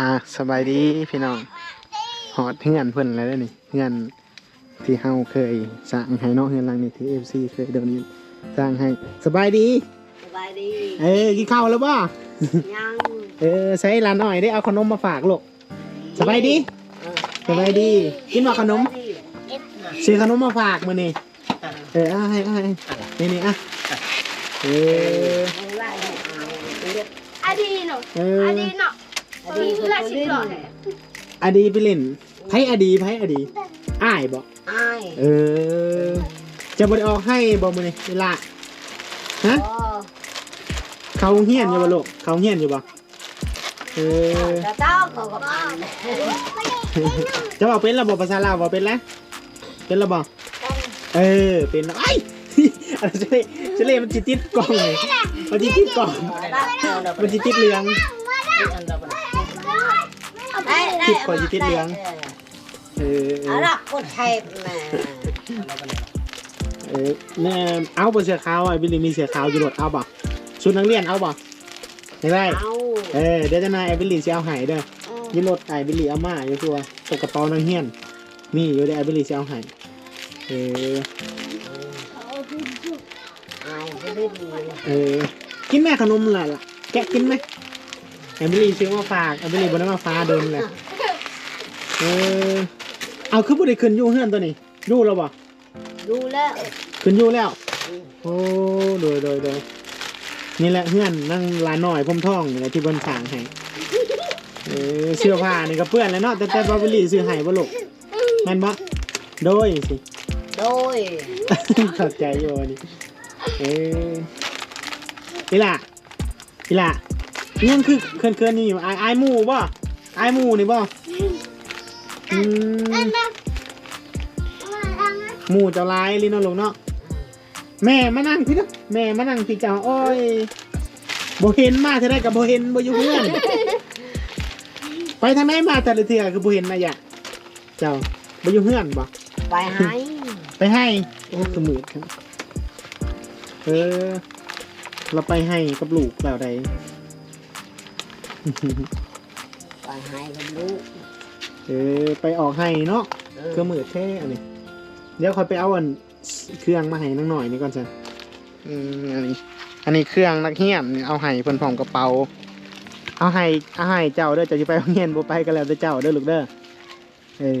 อ่าสบายดีพี่น้องหอดเฮือนเพิ่นแล้วเด้อนี่เฮือนที่เฮาเคยสร้างให้เนาะเฮือนหลังนี้ที่ FC เคยเดินสร้างให้สบายดี สบายดี เอ้ยกินข้าวแล้วบ่ยังเออใส่ร้านหน่อยได้เอาขนมมาฝากลูกสบายดีเออสบายดี กินบ่ขนมซื้อขนมมาฝากมื้อนี้เออเอาให้เอาให้นี่นี่อะเออเอาไล่ให้เอาเรียกอดีเนาะเอออดีเนาะ อดีคือราชินีหล่อเลยอดีไปเล่นไผอดีไผอดีอ้ายบ่อ้ายเออ จะบ่ได้ออกให้บ่มื้อนี้เวลาฮะอ๋อเขาเฮียนอยู่บ่ลูกเขาเฮียนอยู่บ่เออแต่เจ้าเขาก็มาจะบอกเป็นระบบภาษาลาวบอกเป็นแล้วเป็นระบบเออเป็นแล้วไอ้ยอะไรจะเล่จะเล่มันจิติดกล่องเลยมันจิติดกล่องมันจิติดเหลือง ได้ได้คิดก่อนจะคิดเหลืองเออเอเอาอละกดไทยแม่เออแม่เอาบนเสือขาวไอ้บิลลี่มีเสือขาวอยู่รถเอาบ่ชุดนักเรียนเอาบ่ไม่ได้เอาเออเดี๋ยวจะนายไอ้บิลลี่จะเอาใหายเด้ออยี่รถไอ้บิลลี่เอามาอยู่ตัวตกกระเป๋านังเฮียนมีอยู่เดี๋ยวไอ้บิลลี่จะเอาใหายเอออายจะได้ดีเออกินแม่ขนมล่ะล่ะแกะกินไหมแอมเบอรี่ซื้อมาฝากแอมเบอรี่บนนั้นมาฟ้าเดินเลย เออเอาคือบ่ได้ขึ้นอยู่เฮือนตัวนี้อยู่แล้วบ่ดูแล้วขึ้นอยู่แล้ว โอ้โดยโดยโดยนี่แหละเฮือนนั่งลานหน่อยพมท่องนี่แหละที่บนสร้างให้เออเสื้อผ้านี่ก็เปื้อนแล้วเนาะแต่แต่บาเบอรี่ซื้อให้บ่ลูกแม่นบ่โดยสิ โดยเข้าใจอยู่อันนี่เอออีหล่ะอีหล่ะยังคือเคินเคินๆนี่อยู่อายอายหมูบ่อายหมูนี่บ่ อืมหมูเจ้าลายลินเอาลงเนาะแม่มานั่งพี่เนาะแม่มานั่งพี่เจ้าโอ้ยบ่เห็นมาเท่าไรกับบ่เห็นบ่อยู่เพื่อนไปทางไหนมาแต่ละเทื่อคือบ่เห็นนะยะเจ้าบ่อยู่เพื่อนบ่ไปให้ไปให้โอ้สมุดครับเออเราไปให้กับลูกแล้วใดไปให้กับลูก เออไปออกให้เนาะเอเครื่องมือแท้อันนี้ เดี๋ยวคอยไปเอาอันเครื่องมาให้นังหน่อยนี่ก่อนจ้ะอืมอันนี้ อันนี้เครื่องนักเฮียนนี่เอาให้เพิ่นพร้อมกระเป๋า เอาให้เอาให้เจ้าเด้อเจะจะไปโรงเรียนบ่ไปก็แล้วแต่เจ้าเด้อลูกเด้อเออ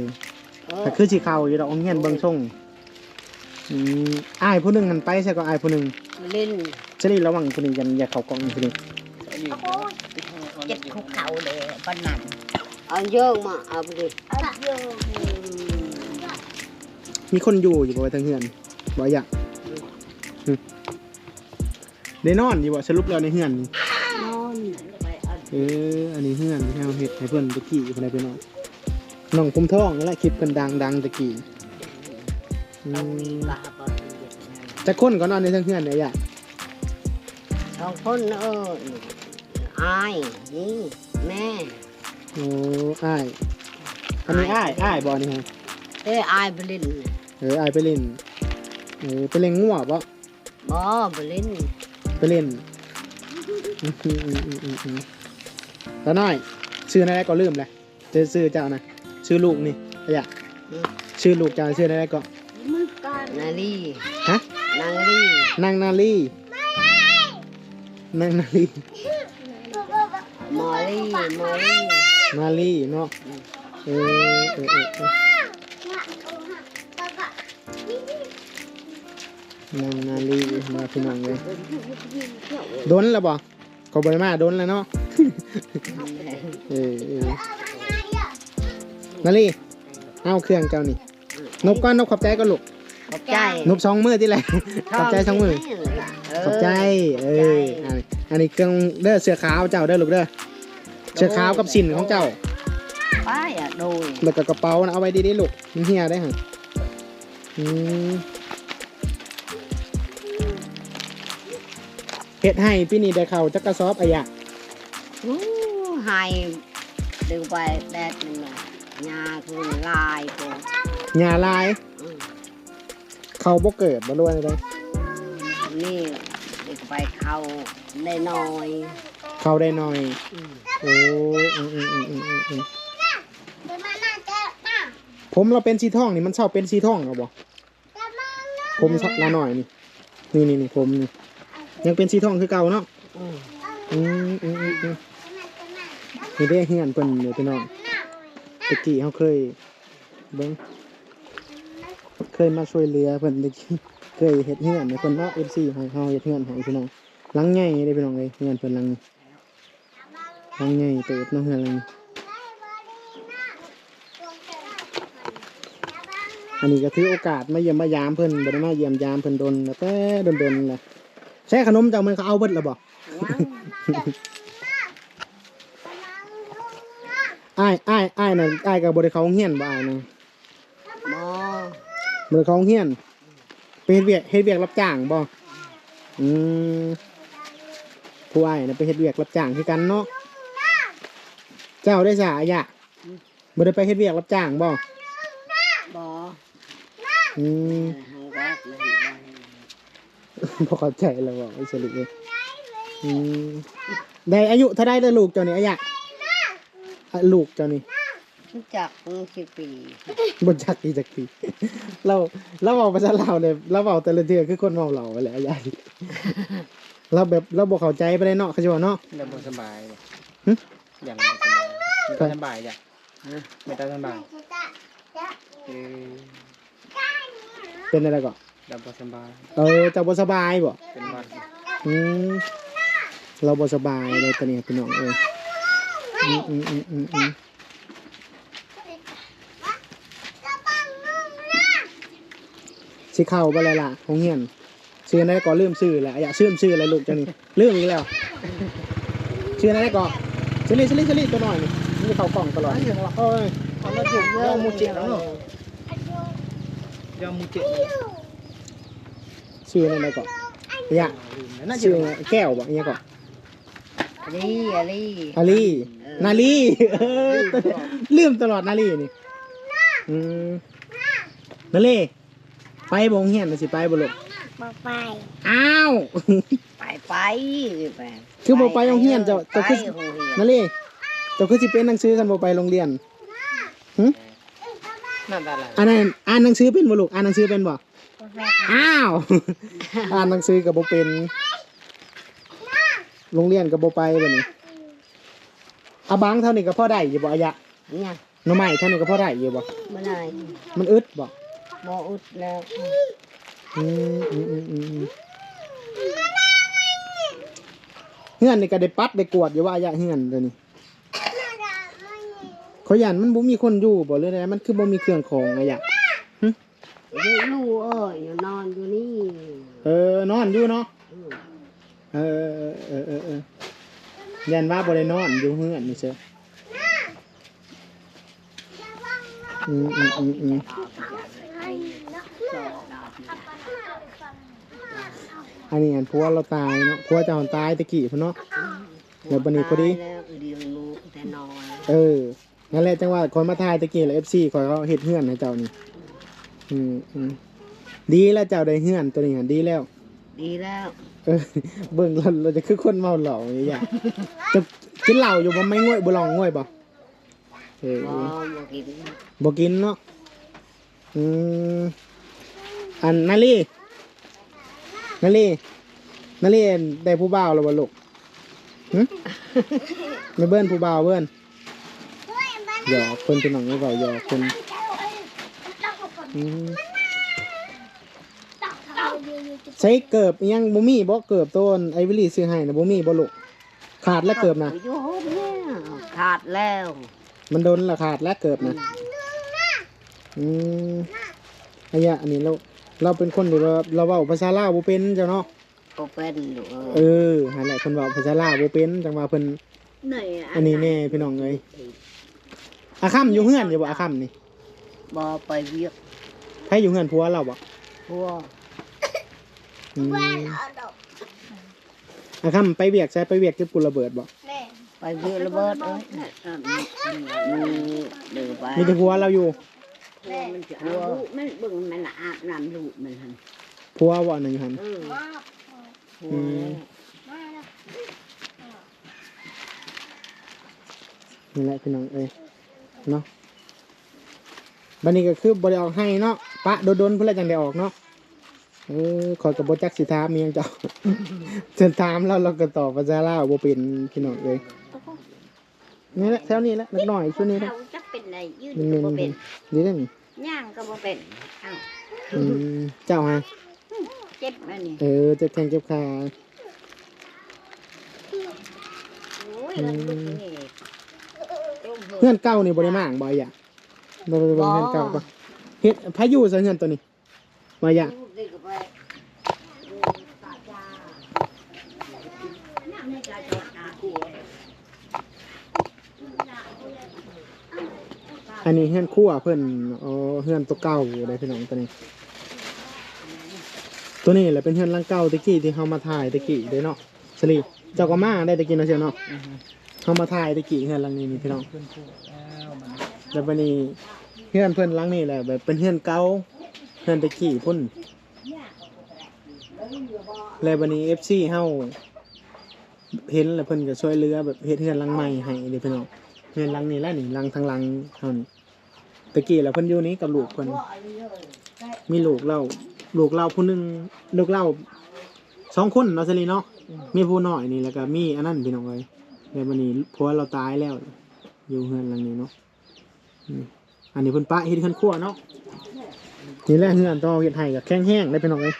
เออแต่คือสิเข้าอยู่ดอกโรงเรียนเบิ่งส่งอืมอ้ายผู้หนึงหันไปใช่ก็อ้ายผู้หนึงเล่นเฉลี่ระหว่างคนนี้กันอย่าเข้ากล้องคนนี้เจ็ดคุกเขาเลยปนนัน เอาเยอะมาเอาไปดิมีคนอยู่อยู่บ่ไว้ทางเฮือนบ่อยากหึได้นอนอยู่บ่สรุปแล้วในเฮือนนี่นอนไปเอาเอออันนี้เฮือนที่เฮาเฮ็ดให้เพิ่นตะกี้เพิ่นได้ไปนอนน้องคุมท้องนั่นแหละคลิปเพิ่นดังดังตะกี้อืต้องมีมปลาปลาจักคนก็นอนในทางเฮือนเนี่ยอยากสองคนเอออายนี่แม่ โอ้อ้ายอันนี้อ้ายอ้ายบ่นี่ฮะเอ้ยอายบลินเอออ้ายไปเล่นเออไปเล่นงัวบ่บ่บลินไปเล่นอืมอืมอืมอืมอืมอืมแล้วน้อยชื่ออะไรก็ลืมเลยเจอชื่อเจ้านะชื่อลูกนี่อะอยากชื่อลูกเจ้าชื่ออะไรก็มือกันนาลีฮะนางลีนางนาลีนางนาลีมอลี่มอลี่ นาลีเนาะเออเออเออเออนางนาลีมาพี่น้องเลยโดนแล้วบ่ก็บริมาโดนแล้วเนาะเออเออนาลีเอาเครื่องเจ้านี่นบก้อนนบขอบใจก็ลูกขอบใจนบสองมือที่ไรขอบใจสองมือขอบใจ เอออันนี้เครื่องเด้อเสือขาวเจ้าเด้อลูกเด้อ เสื้อขาวกับสินของเจ้าไปอะโดยแล้วก็กระเป๋านะเอาไว้ดีๆลูกมันเหียได้ฮะอืมเฮ็ดให้พี่นี่ได้เข้าจักกระสอบอะยะอู้ให้ดึงไปแดดหนึ่งหน่อยยาคือลายกูหญ้าลาย อืมเขาบ่เกิดบ่รู้อะไรเลยนี่ดึงไปเขาได้น้อย เขเข้าได้หน่อย อืม โอ้อืมอืมอืมอืมอืมอืมเดี๋ยวมาหน้าเจ้าหน้าผมเราเป็นสีทองนี่มันชอบเป็นสีทองเหรอบ่จะมาหน้าผมสักละหน่อยนี่นี่นี่นี่ผมนี่ยังเป็นสีทองคือเก่าเนาะอืมอืมอืมอืมอืมนี่ได้เฮือนเพิ่นอยู่พี่น้องตะกี้เขาเคยเบิ่งเคยมาช่วยเหลือเพิ่นตะกี้เคยเฮ็ดเฮือนให้เพิ่นเนาะ FC ให้เฮาเฮ็ดเฮือนให้พี่น้องหลังใหญ่เด้พี่น้องเอ้ยเฮือนเพิ่นหลัง หลังใหญ่เติบนาะเฮือนหลันอันนี้ก็ถือโอกาสมาเยี่ยมมายามเพิ่นบ่ได้มาเยี่ยมยามเพิ่นโดนแล้วแต่โดนๆแหละใช้ขนมจังมันเขาเอาเบิดแล้วบ่ยังอ้ายอ้ายอ้ายน่ะอ้ายก็บ่ได้เขาโรงเรียนบ่อ้ายนะบ่บ่ได้เขาโรงเรียนไปเฮ็ดเวียกเฮ็ดเวียกรับจ้างบ่อืมผู้อ้ายน่ะไปเฮ็ดเวียกรับจ้างคือกันเนาะ เจ้าได้สาอะยะบ่ได้ไปเฮ็ดเวียกรับจ้างบ่บ่อืมให้แรกเลยบ่บ่เข้าใจแล้วบ่ไอ้สลิเอ้ยอืมได้อายุเท่าใดเด้อลูกเจ้านี่อะยะอะลูกเจ้านี่รู้จักมึงสิปีบนจักอีจักทีเราเราเว้าภาษาลาวเนี่ยเราเว้าแต่ละเทื่อคือคนเว้าเหล่าไปแหละยายเราแบบเราบ่เข้าใจไปได้เนาะเขาสิว่าเนาะเรื่องบสบายบ่หึ อย่างบ่สบายไม่ต้องสบายจ้ะไม่ต้องสบายเออเป็นอะไรก่อนเรื่องบสบายเออเจะบ่สบายบ่เป็นหวัดอืมเราบ่สบายเลยตอนนี้พี่น้องเอ้ยอืมอืมอืมอืมอืมสิเข้าบ่แล้วล่ะโรงเรียนชื่ออะไรก่อนลืมชื่อแล้วอย่าชื่อชื่ออะไรลูกเจ้านี่ลืมอีกแล้ว ชื่ออะไรก่อน ชลี่ชื่อลี่ชื่อลี่ตัวหน่อยนี่มันจะเขากล่องตลอดเอ้ยเอามาถึงยอมูเจ็ดแล้วเนาะยอมูเจชื่ออะไรก่อนอย่าน่าจะชื่อแก้วบ่เนี่ยก่อนอลีอลีอลีนาลีเออลืมตลอดนาลีนี่อืมนาลีไปบงเฮียนนะสิไปบ่ลูกบอกไปอ้าว ไปไปไปคือบ่ไปโรงเรียนเจ้าไปเจ้าคือโรงเรียนนาลีเจ้าคือสิเป็นหนังสือกันบ่ไปโรงเรียนหึนั่นอะไรอันนั้นอ่านหนังสือเป็นบ่ลูกอ่านหนังสือเป็นบ่บอกไปอ้าว อ่านหนังสือก็บ่เป็น โรงเรียนก็บ่ไปบัดนี้อาบังเท่านี้ก็พอได้อยู่บ่อายะเนี่ยหน่อไม้เท่านี้ก็พอได้อยู่บ่ไม่ได้มันอึดบ่บ่อุดแล้ว อืมอืมอืมอืมอืมเฮือนนี่ก็ได้ปัดได้กวาดอยู่ว่าอย่าเฮือนเดี๋ยวนี้เขายันมันบ่มีคนอยู่บ่เลยนะมันคือบ่มีเครื่องของอะอย่าอยู่ลูกเอ้ยอยู่นอนอยู่นี่เออนอนอยู่เนาะอืมเออเออเออเออยันว่าบ่ได้นอนอยู่เฮือนนี่เชียวอืมอืมอืมอืม อันนี้อันผัวเราตายเนาะผัวเจ้าตายตะกี้พุ่นเนาะ เดี๋ยวบัดนี้พอดี ตายแล้วเลี้ยงลูกแต่นอนเออ นั่นแหละจังหวะคนมาทายตะกี้แหละ FC คอยเขาเฮ็ดเฮือนให้เจ้านี่ อืมอืมดีแล้วเจ้าได้เฮือนตัวนี้หันดีแล้ว ดีแล้วเออเบิ่งเราเราจะคือคนเมาเหล้าอย่างเงี้ยจะกินเหล้าอยู่บ่ไม่ง่วยบ่ลองง่วยบ่เออบ่กินบ่กินเนาะอืมอันนาลี นาลีนาลีได้ผู้บ่าวแล้วบ่ลูกหึไม่เบิ้นผู้บ่าวเบิ้นหยอกเพิ่นเป็นน้องไม่เบาหยอกเพิ่นอืมใช้เกิบอิหยังบ่มีบ่เกิบต้นไอวิลี่ซื้อให้นะบ่มีบ่ลูกขาดแล้วเกิบนะอยู่ห้องเนี่ยขาดแล้ว มันโดนละขาดแล้วเกิบนะอืมอายะอันนี้เรา เราเป็นคนที่ว่าเราเว้าภาษาลาวบ่เป็นเจ้าเนาะก็เป็นอยู่เอเอออหั่นแหละเพิ่นเว้าภาษาลาวบ่เป็นจังว่าเพิ่นไหนอันนี้แน่พี่น้องเอ้ยอาค่ำอยู่เฮือนอยู่บ่อาค่ำนี่บ่ไปเวียกใครอยู่เฮือนผัวเราบ่พวกอืมอาค่ำไปเวียกใช้ไปเวียกจุดปุระเบิดบ่แม่ไปเวียกระเบิดเอ้ยมือเดือไปมีแต่ผัวเราอยู่ แม่มันจะเอาลูกมันเบิ่งมันอาบน้ำลูกมันหั่นผัวบ่นั่นอยู่หั่นเออมาหัวอืมมาแล้วนี่แหละพี่น้องเอ้ยเนาะบันนี้ก็คือบริออกให้เนาะปะโดนๆเพื่อจังได้ออกเนาะเออขอยกับบจักสิถามมีหยังเจ้าเชิญถามแล้วเราก็ตอบภาษาลาวบ่เป็นพี่น้องเอ้ยนี่แหละแถวนี้แหละนิดหน่อยช่วงนี้แหละเราจะเป็นอะ ไรยืดมันก็มันบ่เป็นนี่ได้นี่ย่างก็บ่เป็นอ้าวอืมเจ้าฮะเจ็บอันนี้เออเจะแทงเจ็บขาโอ้ยมันลุกนี่ต้มเพื่อนเก่านี่บ่ได้มางบ่อยอะบ่บ่บ่เพื่อนเก่าปะเฮ็ดพายุซะเฮือนตัวนี้บ่อยอะ ลูกเด็กก็ไปดูตาจ้าน้ำในใจจดหาหัว อันนี้เฮือนคั่วเพิ่นอ๋อเฮือนตัวเก่าได้พี่น้องตัวนี้ ตัวนี้แหละเป็นเฮือนลังเก่าตะกี้ที่เฮามาถ่ายตะกี้เด้เนาะสลีเจ้าก็มาได้ตะกี้เนาะเชียวเนาะเฮามาถ่ายตะกี้เฮือนหลังนี้นี่พี่น้องแล้วมันนี้เฮือนเพิ่อนหลังนี้แหละแบบเป็นเฮือนเก่าเฮือนตะกี้พุ่นแล้วบัดนี้ FC เฮาเห็นแล้วเพิ่นก็ช่วยเหลือแบบเฮ็ดเฮือนหลังใหม่ให้เด้พี่น้องเฮือนหลังนี้แหละนี่หลังทางหลังเฮานี่ ตะกี้แล้วเพิ่นอยู่นี้กับลูกเพิ่นมีลูกเล่าลูกเล่าผู้หนึงลูกเล่าสองคนเนาะสลีเนาะมีผู้น้อยนี่แล้วก็มีอันนั้นพี่น้องเอ้ยแล้วบัดนี้ผัวเราตายแล้ว อยู่เฮือนหลังนี้เนาะอืมอันนี้เพิ่นปะเฮ็ดเฮือนครัวเนาะนี่แหละเฮือนต้องเอาเฮ็ดให้กับแข็งแห้งได้พี่น้องเอ้ย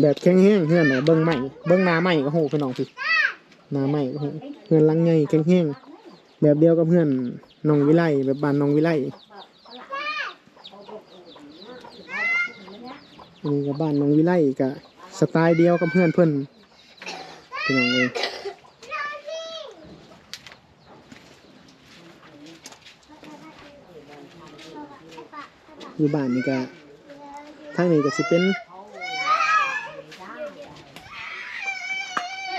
แบบแข็งแห้งเฮือนน่ะเบิ่งใหม่เบิ่งหน้าใหม่ก็โหพี่น้องพี่หน้าใหม่ก็โหเฮือนหลังใหญ่แข็งแห้งแบบเดียวกับเฮือนน้องวิไลแบบบ้านน้องวิไล นี้ก็บ้านน้องวิไลก็สไตล์เดียวกับเพื่อนเพิ่อนพี่น้องเอ้ยอยู่บ้านนี่ก็ทางนี้ก็สิเป็น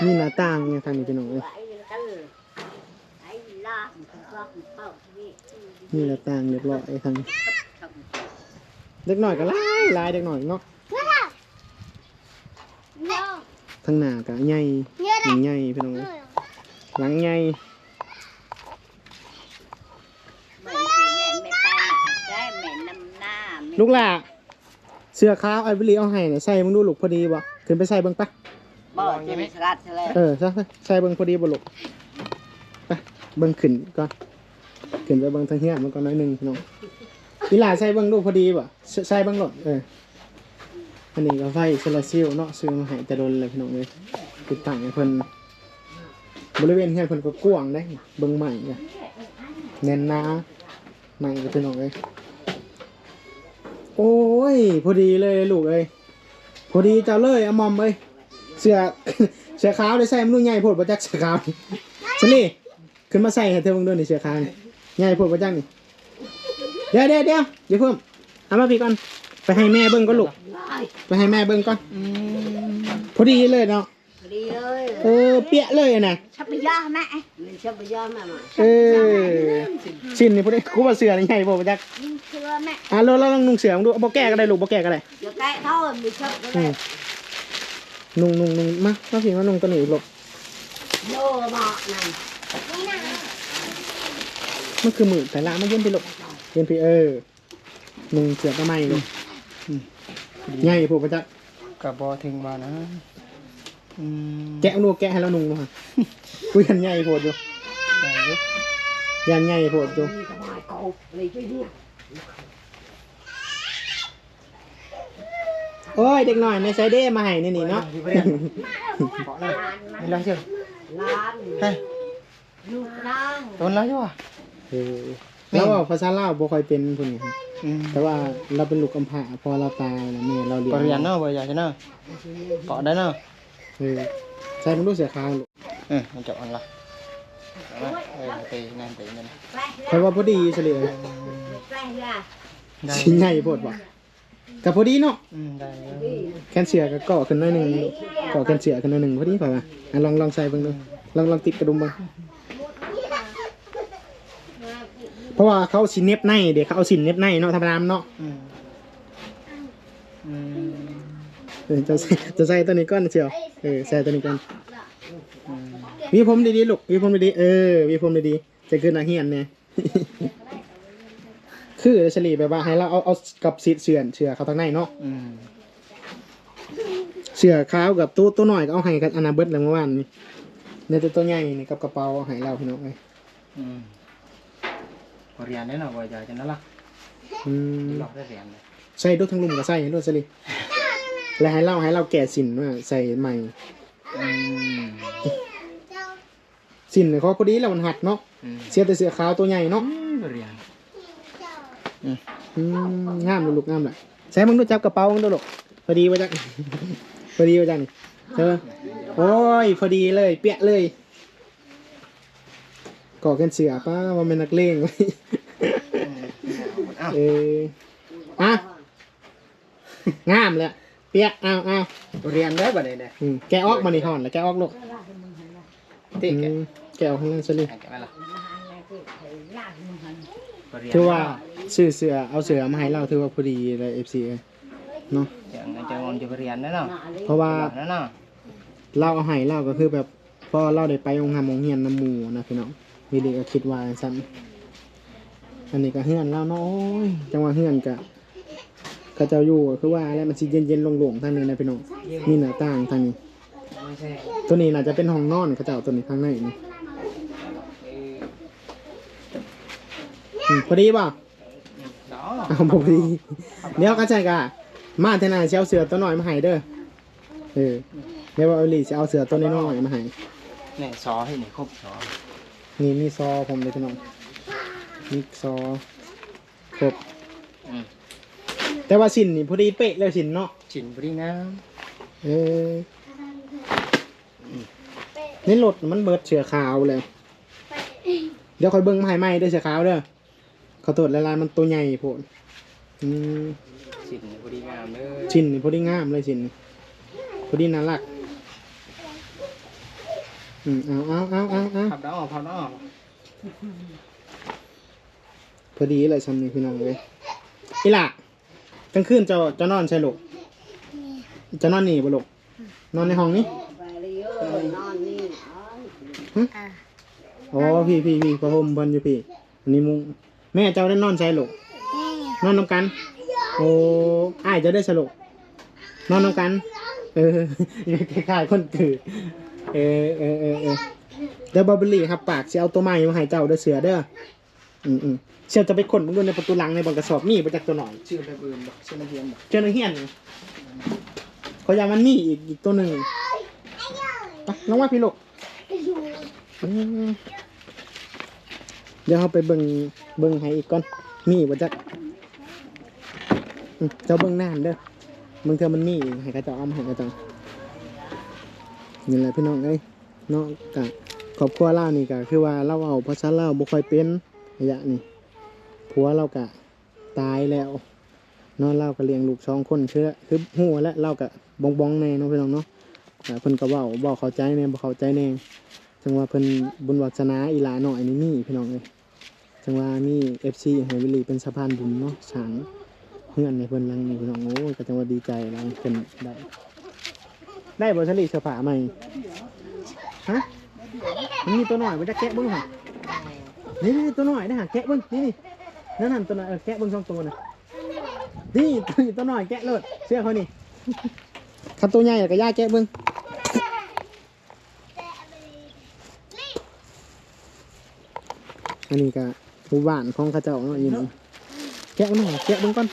มีหน้าต่างเนี่ยทางนี้พี่น้องเอ้ยนี่หน้าต่างเรียบร้อยทางเด็กหน่อยก็หลายหลายเด็กหน่อยเนาะ เนาะ ทางหน้าก็ใหญ่เยอะหเลลัยงใหญ่พี่น้องเอ้ยหลังใหญ่ไม่แม่ไม่ไปได้แม่นำหน้าลูกหล่ะเสื้อขาวไอ้บิลลี่เอาให้เนี่ยใส่มึงดูลูกพอดีบ่ขึ้นไปใส่เบิ่งปะบ่จะมีสลัดเลยเออใช่ใส่เบิ่งพอดีบ่ลูกไปเบิ่งขึ้นก่อนขึ้นไปเบิ่งทางเฮียนมันก่อนหน้อยหนึงพี่น้องวิลาใส่เบิ่งดูพอดีบ่ใส่ใส่เบิ่งหลดเออ อันนี้ก็ไฟโซลาเซลล์เนาะซื้อมาให้แต่โดนเลยพี่น้องเลยติดตั้งให้เพิ่นบริเวณเฮียนเพิ่นก็กว้างได้เบิ่งใหม่เนี่ยแน่นหนาใหม่ก็พี่น้องเลยโอ้ยพอดีเลยลูกเอ้ยพอดีเจ้าเลยอะมอมเอ้ยเสื้อเสื้อขาวได้ใส่มันดูใหญ่โพดบ่จักเสื้อขาวนี่สลี่ขึ้นมาใส่ให้เธอเบิ่งด้วยนี่เสื้อขาวนี่ใหญ่โพดบ่จักนี่เดี๋ยวเดี๋ยวเดี๋ยวอย่าเพิ่มเอามาพี่ก่อน ไปให้แม่เบิ่งก่อนลูก ไปให้แม่เบิ่งก่อนพอดีเลยเนาะดีเลยเออเปี้ยเลยอะนะชับไปย่าแม่มันชับไปย่าแม่มาเออชิ้นนี่พอดีกูว่าเสื้อนี่ใหญ่โพดบ่จักยิงเชื่อแม่อะเราเราลองนุ่งเสื้อมึงดูบ่แก้ก็ได้ลูกบ่แก้ก็ได้เดี๋ยวแกะเท่ามีชับก็อืได้มนุ่งนุ่งนุ่งมามาพี่มานุ่งตัวนี้ลูกโน่บอกนั่นมันคือมือแต่ละมาเย็นพี่ลูกเย็นพี่เออนุ่งเสื้อทำไมลูก อืมใหญ่พวกประจักษ์กับบอถึงมานะอืมแกะนุ่งแกะให้เรานุ่งเนาะคุยกันใหญ่โพดอยู่ได้อยุยันใหญ่โพดอยู่มีสบายเก่าเลยช่วยด้วยโอ้ยเด็กหน่อยในไซเด้มาให้นี่นี่เนาะ เกาะเลยนี่แล้วเชียวล้านเฮ้ยลูกนางโดนแล้วจ้ะเออ แล้วว่าภาษาลาวบ่ค่อยเป็นพุ่นนี่ครับอืมแต่ว่าเราเป็นลูกกำพร้าพอเราตายแล้วแม่เราเลี้ยงปริยันเนาะบ่อยากใช่เนาะเกาะได้เนาะเออใส่มันดูเสือขาวลูกเออมันจะอ่อนละเอามาเออตีนั่นตีนั่นไปเพราะว่าพอดีเฉลี่ยไปละได้ชิ้นใหญ่โพดบ่กับพอดีเนาะอืมได้อยู่แคนเสียก็เกาะขึ้นหน่อยหนึ่งเกาะแคนเสียขึ้นหน่อยหนึ่งพอดีเปล่าวะอะลองลองใส่เบิ่งดูลองลองติดกระดุมเบิ่ง เพราะว่าเขาสิเน็บในเดี๋ยวเขาเอาสินเน็บในเนาะธรรมดาเนาะอืมอืมเออจะใส่จะใส่ตัวนี้ก่อนเชียวเออใส่ตัวนี้ก่อนอืมวีผมดีๆลูกวีผมดีๆเออวีผมดีจะขึ้นนักเรียนเนี่ย คือเฉลี่ยแบบว่าให้เราเอาเอากับสีเสือนเชือเขาทางในเนาะอืมเสือขาวกับตัวตัวหน่อยก็เอาให้กันอนาเบิดเลยเมื่อวานนี้ในตัวตัวใหญ่นี่กับกระเป๋าเอาให้เราพี่น้องเลยอืมบ่ เรียนได้เนาะบ่อยากจะนั่นล่ะอืมลอกได้เรียนเลยใส่ด้วยทั้งลุมกับใส่ด้วยเฉลี่ยแล้วให้เราให้เราแกะสินว่าใส่ใหม่สินเนี่ยเขาพอดีแล้วมันหัดเนาะเสียแต่เสือขาวตัวใหญ่เนาะบ่เรียนงามลูกงามเลยใส่มึงดูจับกระเป๋ามึงดูลูกพอดีว่าจังพอดีว่าจังนี่เธอโอ้ยพอดีเลย เปียเลยก่อกันเสือป้าว่าเป็นนักเลงไว้ เอออะงามเลยเปียอ้าวอ้าวบ่เรียนได้บ่ได้เด้อืมแกะออกมานี่ห่อนแล้วแกะออกลูกติแกอืมแกะออกข้างล่างซะเลยแกะไว้ล่ะบ่เรียนถือว่าซื้อเสือเอาเสือมาให้เราถือว่าพอดีเลยเอฟซีเนาะจะเงินจะงอนจะบ่เรียนได้เนาะเพราะว่านั่นเนาะเราเอาให้เราก็คือแบบพอเราได้ไปองค์หามองเฮียนน้ำหมูนะพี่น้องวิดีก็คิดว่าสั้น อันนี้ก็เฮือนเราเนาะโอ้ยจังหวะเฮือนกะเขาเจ้าอยู่ก็คือว่าแล้วมันสิเย็นเย็นๆโล่งๆทางนี้นะพี่น้องมีหน้าต่างทางนี้ไม่ใช่ตัวนี้น่าจะเป็นห้องนอนเขาเจ้าตัวนี้ข้างในนี่เอออืมพอดีป่ะเนาะเอาบ่พอดีเดี๋ยวก็ใช่กะมาเทนาสิเชียวเสือตัวน้อยมาให้เด้อเออเดี๋ยวว่าเอาหลีจะเอาเสือตัวน้อยๆมาให้นี่ซอให้นี่ครบซอนี่มีซอผมเลยพี่น้อง มีซอครบอืม แต่ว่าสินนี่พอดีเป๊ะเลยสินเนาะชิ้นบ่ดีงามเออในรถมันเบิดเสือขาวเลยเดี๋ยวคอยเบิ้งมาให้ใหม่เด้อเสือขาวเด้อขอโทษละลายๆมันตัวใหญ่โพดอืมชิ้นนี่บ่ดีงามเด้อสินนี่พอดีงามเลยสินนี่พอดีน่ารัก อืมเอาเอาเอาเอาเอาพับดอกพับดอก พอดีเลยซ้ำนี่พี่น้องเลยอีหล่ะกลางคืนจะจะนอนใช่ลูกจะนอนนี่บ่ลูกนอนในห้องนี้ไปเลยเอ้ยนอนนี่เอ้ยอ๋อพี่พี่พี่พระพรหมเพิ่นอยู่พี่ อันนี้มุงแม่เจ้าได้นอนใช่ลูกนอนนำกัน โอ้อ้ายเจะได้สรุปนอนนำกัน เออคล้ายๆคนตื่นเออเออเออเออเดี๋ยวบาร์เบอรี่ครับปากสิเอาตัวใหม่มาให้เจ้าเด้อเสือเด้อ อืมอืมเชียวจะไปขนมันดูในประตูหลังในบังกระสอบนี่ไปจากตัวหน่อยชื่อไปอื่นบ่ชื่อนักเรียนบ่เจอในเฮียนเขาอยากมันมีอีกอีกตัวหนึ่งไปลองว่าพี่ลูกอืมเดี๋ยวเราไปเบิ่งเบิ่งให้อีกก่อนมีบ่จักอืมเจ้าเบิ่งนานเด้อเบิ่งเธอมันมีอีกให้กระเจ้าเอามาให้กระเจ้านี่แหละพี่น้องเอ้ยเนาะกะครอบครัวเรานี่ก็คือว่าเราเอาภาษาลาวบ่ค่อยเป็น ระยะนี้ผัวเรากะตายแล้วนาะเล่าก็เลี้ยงลูกสองคนเชื่อคือหัวและเล่าก็บองบองแน่เนาะพี่น้องเนาะอ่เพิ่นก็เว้าบ่เข้าใจแน่บ่เข้าใจแน่จังว่าเพิ่นบุญวัฒนาอีหลาหน้อยนี่มีพี่น้องเอ้ยจังว่ามี FC ให้วิลีเป็นสะพานบุญเนาะสางเฮือนในเพิ่นหลังนี้พี่น้องโอ้ยก็จังว่าดีใจแล้วเพิ่นได้ได้บ่สลิเสื้อผ้าใหม่ฮะมันมีตัวหน้อยบ่จะแกะเบิ่งหั่น นี่ๆตัวน้อยนะฮะแกะเบิ่งนี่ๆนั่นหั่นตัวน้อยเออแกะเบิ่งสองตัวน่ะนี่ตัวนี้ตัวหน่อยแกะเลยเสื้อเขานี่คันตัวใหญ่อะก็ย่าแกะเบิ้งอันนี้ก็ผู้บ้านของข้าเจ้าเนาะอยินแกะหน่อยแกะเบิ้งก่อน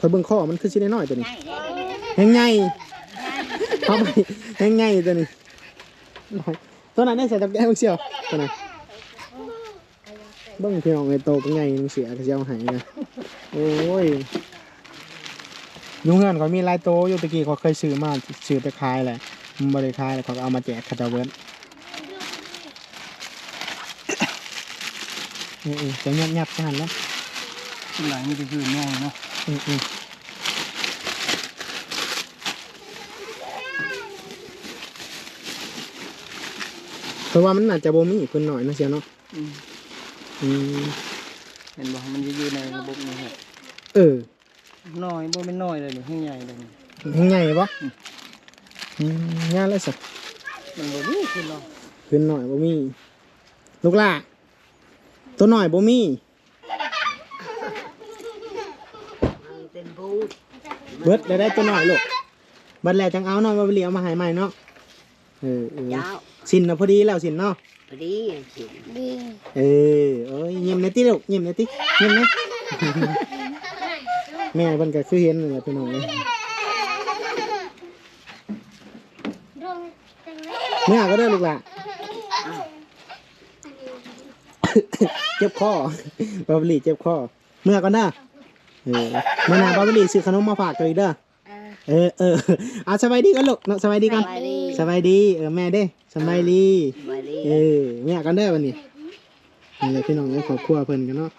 คอยเบิ้งข้อมันคือชิ้นน้อยตัวนี้แห้งใหญ่เอาไปแห้งใหญ่ตัวนี้ตัวนั้นได้ใส่ตะแกรงเสียวตัวนั้น เบิ้งพี่น้องไอ้โตเป็นไงมันเสียก็จะเอาใหายนะโอ้ยอยุงเงินเขามีหลายโตะอยู่ตะกี้เขาเคยซื้อมาซื้อไปขายแหละมันบริขายแล้วเขาก็เอามาแจกคาตาเวิร์ดเออๆจะยับยับๆกันแล้วชิ้นหลังนี่ก็คือน้อยเนาะเออๆเพราะว่ามันอาจจะบ่มีเพิ่นหน่อยนะเสียเนาะ อืมอืมเห็นบ่มันจะอยู่ในระบบนี้ฮะเออน้อยบ่เป็นน้อยเลยนี่ให้ใหญ่เลยนี่แห้งใหญ่ปะอืมงานแล้วสักมันบ่มีคือเนาะขึ้นหน่อยบ่มี ลูกหล่ะตัวหน่อยบ่มีมันเป็นบูดเบิดได้ได้ตัวหน่อยลูกบัดแล้วจังเอาเนาะว่าไปเลี้ยงเอามาให้ใหม่เนาะเออเออเจ้าสินน่ะพอดีแล้วสินเนาะพอ ดีสิดีเออเอ้ยยิ้มหน่อยติลูกยิ้มหน่อยติยิ้มหนะแม่เพิ่นก็คือเห็นนั่นแหละพี่น้องเอ้ยลงเต็มเลยเมื่อก็ได้อลูกหล่ะเจ็บคอบาบลีเจ็บคอเมื่อก่อนเด้อเออเมื่อหน้าบาบลีซื้อขนมมาฝากตัวอีกเด้อเออเออเออเอาสบายดีกันลูกเนาะสบายดีกันสบายดีส บายดีเออแม่เด้สบายดี สบายดี เออแม่กันได้อวันนี้นี่แหละพี่น้องในครอบครัวเพิ่นกันเนาะ